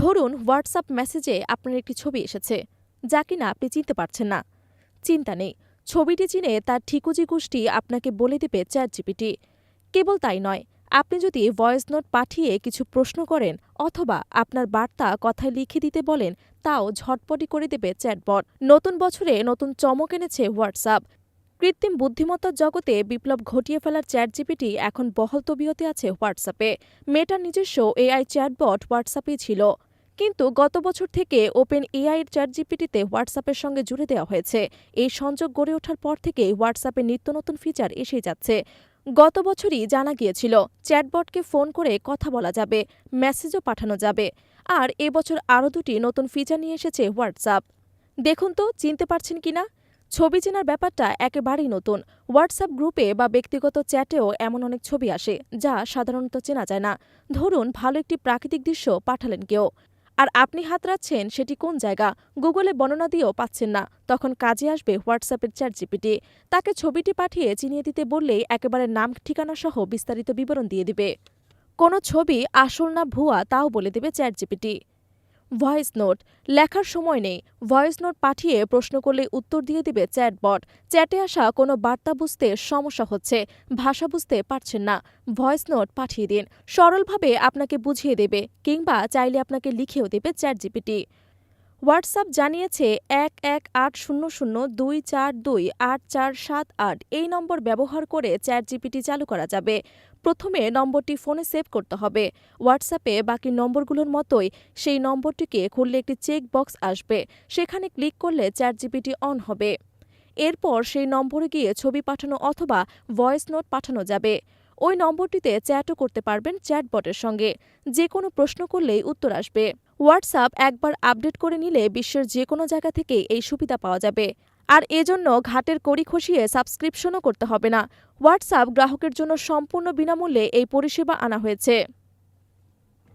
ধরুন হোয়াটসঅ্যাপ মেসেজে আপনার একটি ছবি এসেছে, যা কিনা আপনি চিনতে পারছেন না। চিন্তা নেই, ছবিটি চিনে তার ঠিকুজি গোষ্ঠী আপনাকে বলে দেবে চ্যাট জিপিটি কেবল তাই নয়, আপনি যদি ভয়েস নোট পাঠিয়ে কিছু প্রশ্ন করেন অথবা আপনার বার্তা কথায় লিখে দিতে বলেন, তাও ঝটপটি করে দেবে চ্যাটবট। নতুন বছরে নতুন চমক এনেছে হোয়াটসঅ্যাপ। কৃত্রিম বুদ্ধিমত্তার জগতে বিপ্লব ঘটিয়ে ফেলার চ্যাট জিপিটি এখন বহল তবিয়তে আছে হোয়াটসঅ্যাপে। মেটার নিজস্ব এআই চ্যাটবট হোয়াটসঅ্যাপেই ছিল। কিন্তু গত বছর থেকে ওপেন এআইয়ের চ্যাট জিপিটিতে হোয়াটসঅ্যাপের সঙ্গে জুড়ে দেওয়া হয়েছে। এই সংযোগ গড়ে ওঠার পর থেকে হোয়াটসঅ্যাপে নিত্য নতুন ফিচার এসে যাচ্ছে। গত বছরই জানা গিয়েছিল, চ্যাটবটকে ফোন করে কথা বলা যাবে, মেসেজও পাঠানো যাবে। আর এবছর আরও দুটি নতুন ফিচার নিয়ে এসেছে হোয়াটসঅ্যাপ। দেখুন তো, চিনতে পারছেন কিনা? ছবি চেনার ব্যাপারটা একেবারেই নতুন। হোয়াটসঅ্যাপ গ্রুপে বা ব্যক্তিগত চ্যাটেও এমন অনেক ছবি আসে, যা সাধারণত চেনা যায় না। ধরুন, ভালো একটি প্রাকৃতিক দৃশ্য পাঠালেন কেউ। আর আপনি হাতড়াচ্ছেন সেটি কোন জায়গা? গুগলে বর্ণনা দিয়েও পাচ্ছেন না। তখন কাজে আসবে হোয়াটসঅ্যাপের চ্যাট জিপিটি তাকে ছবিটি পাঠিয়ে চিনিয়ে দিতে বললেই একেবারে নাম, ঠিকানা সহ বিস্তারিত বিবরণ দিয়ে দিবে। কোনো ছবি আসল না ভুয়া তাও বলে দেবে চ্যাট জিপিটি ভয়েস নোট। লেখার সময় নেই। ভয়েস নোট পাঠিয়ে প্রশ্ন করলে উত্তর দিয়ে দিবে চ্যাটবট। চ্যাটে আসা কোনো বার্তা বুঝতে সমস্যা হচ্ছে। ভাষা বুঝতে পারছেন না। ভয়েস নোট পাঠিয়ে দিন। সরলভাবে আপনাকে বুঝিয়ে দেবে কিংবা চাইলে আপনাকে লিখেও দেবে চ্যাট জিপিটি হোয়াটসঅ্যাপ জানিয়েছে এক এক আট শূন্য শূন্য দুই চার দুই আট চার সাত আট। এই নম্বর ব্যবহার করে চ্যাট জিপিটি চালু করা যাবে। প্রথমে নম্বরটি ফোনে সেভ করতে হবে। হোয়াটসঅ্যাপে বাকি নম্বরগুলোর মতোই সেই নম্বরটিকে খুললে একটি চেক বক্স আসবে। সেখানে ক্লিক করলে চ্যাট জিপিটি অন হবে। এরপর সেই নম্বরে গিয়ে ছবি পাঠানো অথবা ভয়েস নোট পাঠানো যাবে। ওই নম্বরটিতে চ্যাটও করতে পারবেন চ্যাটবটের সঙ্গে। যে কোনো প্রশ্ন করলেই উত্তর আসবে। হোয়াটসঅ্যাপ একবার আপডেট করে নিলে বিশ্বের যে কোনো জায়গা থেকে এই সুবিধা পাওয়া যাবে। আর এজন্য ঘাটের কড়ি খসিয়ে সাবস্ক্রিপশনও করতে হবে না। হোয়াটসঅ্যাপ গ্রাহকের জন্য সম্পূর্ণ বিনামূল্যে এই পরিষেবা আনা হয়েছে।